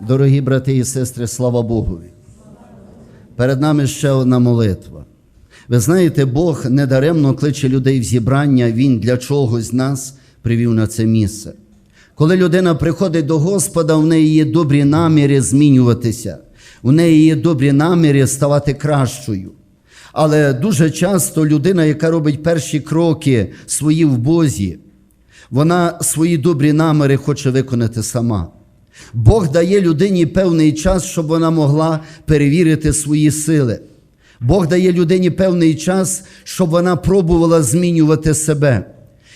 Дорогі брати і сестри, слава Богові. Перед нами ще одна молитва. Ви знаєте, Бог недаремно кличе людей в зібрання, Він для чогось нас привів на це місце. Коли людина приходить до Господа, в неї є добрі наміри змінюватися, у неї є добрі наміри ставати кращою. Але дуже часто людина, яка робить перші кроки свої в Бозі, вона свої добрі наміри хоче виконати сама. Бог дає людині певний час, щоб вона могла перевірити свої сили. Бог дає людині певний час, щоб вона пробувала змінювати себе.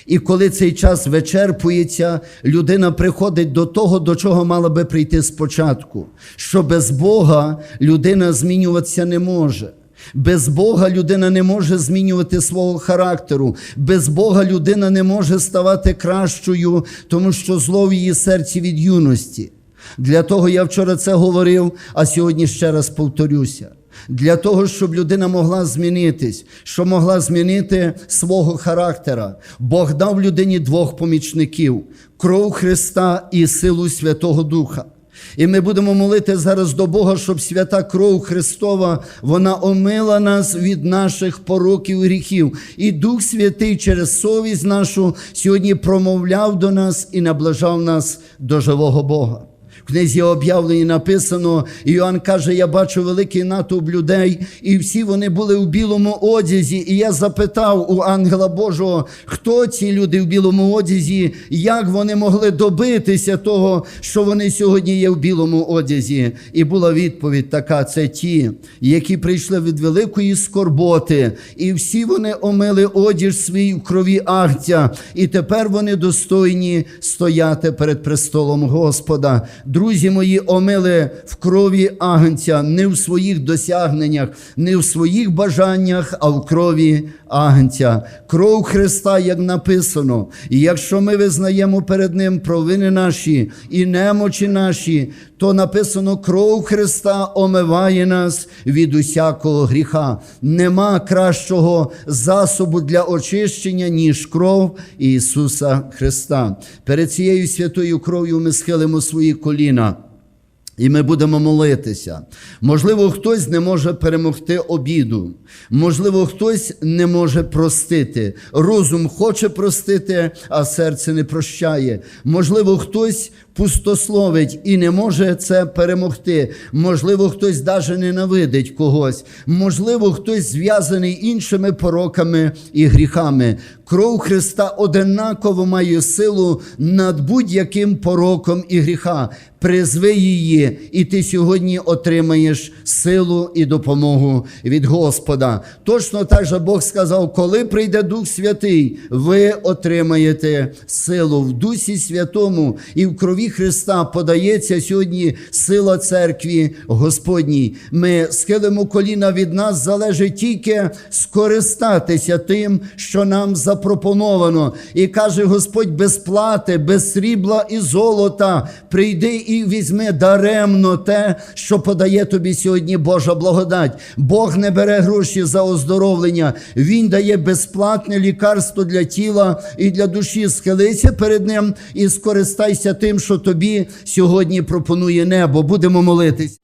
І коли цей час вичерпується, людина приходить до того, до чого мала би прийти спочатку. Що без Бога людина змінюватися не може. Без Бога людина не може змінювати свого характеру. Без Бога людина не може ставати кращою, тому що зло в її серці від юності. Для того я вчора це говорив, а сьогодні ще раз повторюся. Для того, щоб людина могла змінитись, щоб могла змінити свого характера, Бог дав людині двох помічників кров Христа і силу Святого Духа. І ми будемо молити зараз до Бога, щоб свята кров Христова вона омила нас від наших пороків і гріхів. І Дух Святий через совість нашу сьогодні промовляв до нас і наближав нас до живого Бога. В книзі об'явленні написано, Іоанн каже: Я бачу великий натовп людей, і всі вони були у білому одязі. І я запитав у ангела Божого, хто ці люди в білому одязі, як вони могли добитися того, що вони сьогодні є в білому одязі. І була відповідь така: це ті, які прийшли від великої скорботи, і всі вони омили одяж свій в крові Агця, і тепер вони достойні стояти перед престолом Господа. Друзі мої, омили в крові агнця, не в своїх досягненнях, не в своїх бажаннях, а в крові агнця. Кров Христа, як написано. І якщо ми визнаємо перед Ним провини наші і немочі наші, то написано: кров Христа омиває нас від усякого гріха. Нема кращого засобу для очищення, ніж кров Ісуса Христа. Перед цією святою кров'ю ми схилимо свої коліна. І ми будемо молитися. Можливо, хтось не може перемогти обіду. Можливо, хтось не може простити. Розум хоче простити, а серце не прощає. Можливо, хтось пустословить і не може це перемогти. Можливо, хтось даже ненавидить когось. Можливо, хтось зв'язаний іншими пороками і гріхами. Кров Христа одинаково має силу над будь-яким пороком і гріха. Призви її, і ти сьогодні отримаєш силу і допомогу від Господа. Точно так же Бог сказав, коли прийде Дух Святий, ви отримаєте силу в Дусі Святому і в крові Христа подається сьогодні сила церкві Господній. Ми схилимо коліна від нас, залежить тільки скористатися тим, що нам запропоновано. І каже Господь без плати, без срібла і золота. Прийди і візьми даремно те, що подає тобі сьогодні Божа благодать. Бог не бере гроші за оздоровлення, Він дає безплатне лікарство для тіла і для душі. Схилися перед Ним і скористайся тим, що тобі сьогодні пропонує небо. Будемо молитись.